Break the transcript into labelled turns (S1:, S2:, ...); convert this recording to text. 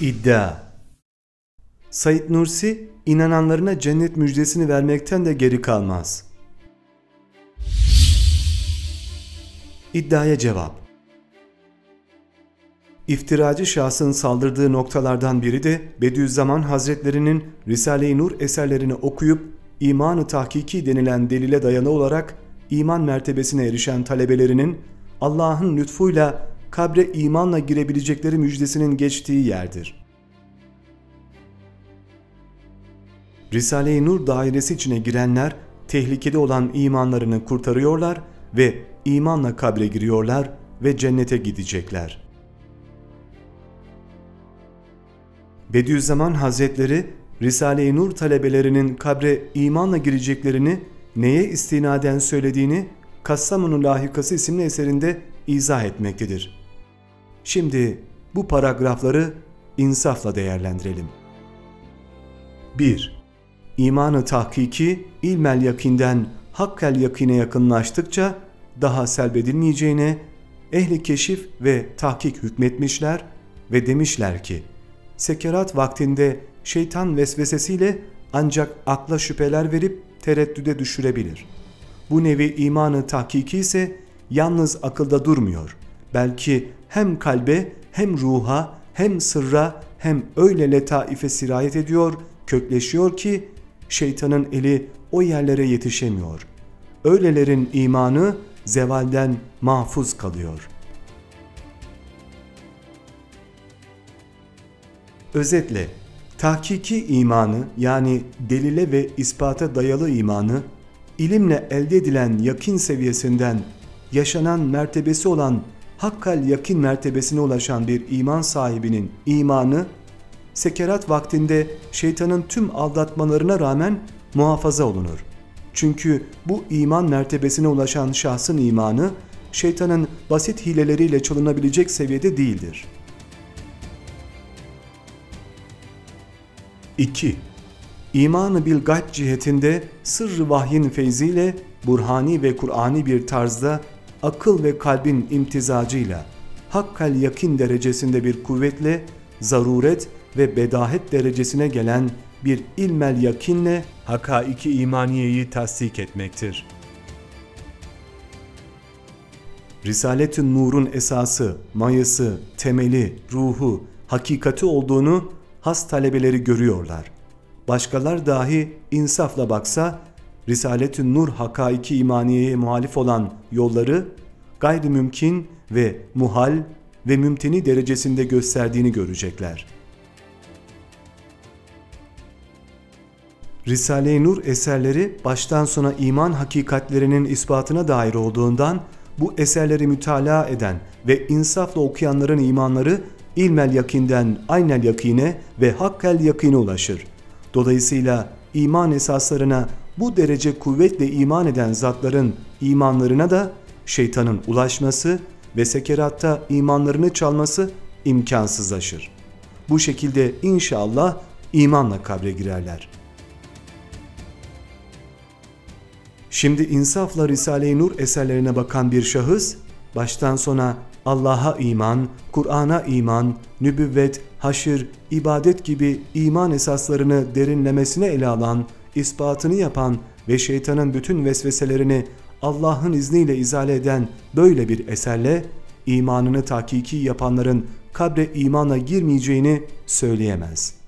S1: İddia Said Nursi, inananlarına cennet müjdesini vermekten de geri kalmaz. İddiaya cevap İftiracı şahsın saldırdığı noktalardan biri de Bediüzzaman Hazretlerinin Risale-i Nur eserlerini okuyup imanı tahkiki denilen delile dayalı olarak iman mertebesine erişen talebelerinin Allah'ın lütfuyla kabre imanla girebilecekleri müjdesinin geçtiği yerdir. Risale-i Nur dairesi içine girenler tehlikede olan imanlarını kurtarıyorlar ve imanla kabre giriyorlar ve cennete gidecekler. Bediüzzaman Hazretleri Risale-i Nur talebelerinin kabre imanla gireceklerini neye istinaden söylediğini Kassamonu Lahikası isimli eserinde izah etmektedir. Şimdi bu paragrafları insafla değerlendirelim. 1. İmanı tahkiki ilmel yakinden hakkel yakine yakınlaştıkça daha selbedilmeyeceğine ehli keşif ve tahkik hükmetmişler ve demişler ki sekerat vaktinde şeytan vesvesesiyle ancak akla şüpheler verip tereddüde düşürebilir. Bu nevi imanı tahkiki ise yalnız akılda durmuyor. Belki hem kalbe hem ruha hem sırra hem öyle letaife sirayet ediyor, kökleşiyor ki şeytanın eli o yerlere yetişemiyor. Öylelerin imanı zevalden mahfuz kalıyor. Özetle, tahkiki imanı yani delile ve ispata dayalı imanı, ilimle elde edilen yakin seviyesinden yaşanan mertebesi olan hakkal yakin mertebesine ulaşan bir iman sahibinin imanı, sekerat vaktinde şeytanın tüm aldatmalarına rağmen muhafaza olunur. Çünkü bu iman mertebesine ulaşan şahsın imanı, şeytanın basit hileleriyle çalınabilecek seviyede değildir. 2. İmanı bil gayb cihetinde sırrı vahyin feyziyle burhani ve Kur'ani bir tarzda akıl ve kalbin imtizacıyla hakkal yakin derecesinde bir kuvvetle zaruret ve bedahet derecesine gelen bir ilmel yakinle hakaiki imaniyeyi tasdik etmektir. Risalet-ü Nur'un esası, mayası, temeli, ruhu, hakikati olduğunu has talebeleri görüyorlar. Başkalar dahi insafla baksa Risalet-ü Nur hakaiki imaniyeye muhalif olan yolları gayrimümkün ve muhal ve mümteni derecesinde gösterdiğini görecekler. Risale-i Nur eserleri baştan sona iman hakikatlerinin ispatına dair olduğundan bu eserleri mütalaa eden ve insafla okuyanların imanları ilmel yakinden aynel yakine ve hakkel yakine ulaşır. Dolayısıyla iman esaslarına bu derece kuvvetle iman eden zatların imanlarına da şeytanın ulaşması ve sekeratta imanlarını çalması imkansızlaşır. Bu şekilde inşallah imanla kabre girerler. Şimdi insafla Risale-i Nur eserlerine bakan bir şahıs, baştan sona Allah'a iman, Kur'an'a iman, nübüvvet, haşir, ibadet gibi iman esaslarını derinlemesine ele alan, ispatını yapan ve şeytanın bütün vesveselerini Allah'ın izniyle izale eden böyle bir eserle imanını takiki yapanların kabre imana girmeyeceğini söyleyemez.''